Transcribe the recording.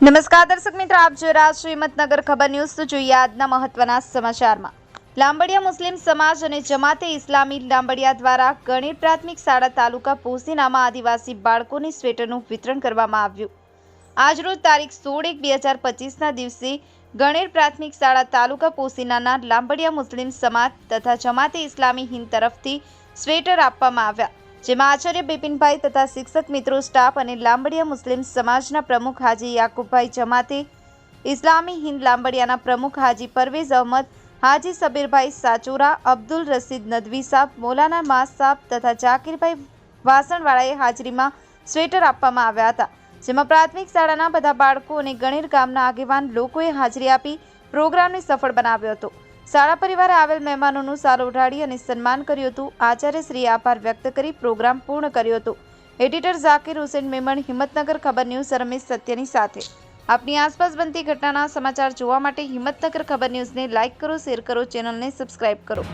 નમસ્કાર દર્શક મિત્રો, આપ જોઈ રહ્યા છો ખબર ન્યૂઝ. તો જોઈએ આજના મહત્વના સમાચારમાં. લાંબડિયા મુસ્લિમ સમાજ અને જમાતે ઇસ્લામી લાંબડિયા દ્વારા ગણેર પ્રાથમિક શાળા તાલુકા પોસીનામાં આદિવાસી બાળકોને સ્વેટરનું વિતરણ કરવામાં આવ્યું. આજરોજ તારીખ સોળ એક બે હજાર પચીસના દિવસે ગણેર પ્રાથમિક શાળા તાલુકા પોસીનાના લાંબડિયા મુસ્લિમ સમાજ તથા જમાતે ઇસ્લામી હિંદ તરફથી સ્વેટર આપવામાં આવ્યા. જેમાં આચાર્ય બિપિનભાઈ તથા શિક્ષક મિત્રો, સ્ટાફ અને લાંબડિયા મુસ્લિમ સમાજના પ્રમુખ હાજી યાકુબભાઈ જમાતે, ઇસ્લામી હિન્દ લાંબડિયાના પ્રમુખ હાજી પરવેઝ અહમદ, હાજી સબીરભાઈ સાચુરા, અબ્દુલ રસીદ નદવી સાહેબ મોલાના માસ સાહેબ તથા જાકીરભાઈ વાસણવાળાએ હાજરીમાં સ્વેટર આપવામાં આવ્યા હતા. જેમાં પ્રાથમિક શાળાના બધા બાળકો અને ગણેર ગામના આગેવાન લોકોએ હાજરી આપી પ્રોગ્રામને સફળ બનાવ્યો હતો. શાળા પરિવારે આવેલ મહેમાનોનું સારું ઉઠાડી અને સન્માન કર્યું હતું. આચાર્ય શ્રી આભાર વ્યક્ત કરી પ્રોગ્રામ પૂર્ણ કર્યો હતો. એડિટર ઝાકીર હુસેન મેમણ, હિંમતનગર ખબર ન્યૂઝ રમેશ સત્યની સાથે. આપની આસપાસ બનતી ઘટનાના સમાચાર જોવા માટે હિંમતનગર ખબર ન્યૂઝને લાઇક કરો, શેર કરો, ચેનલને સબસ્ક્રાઇબ કરો.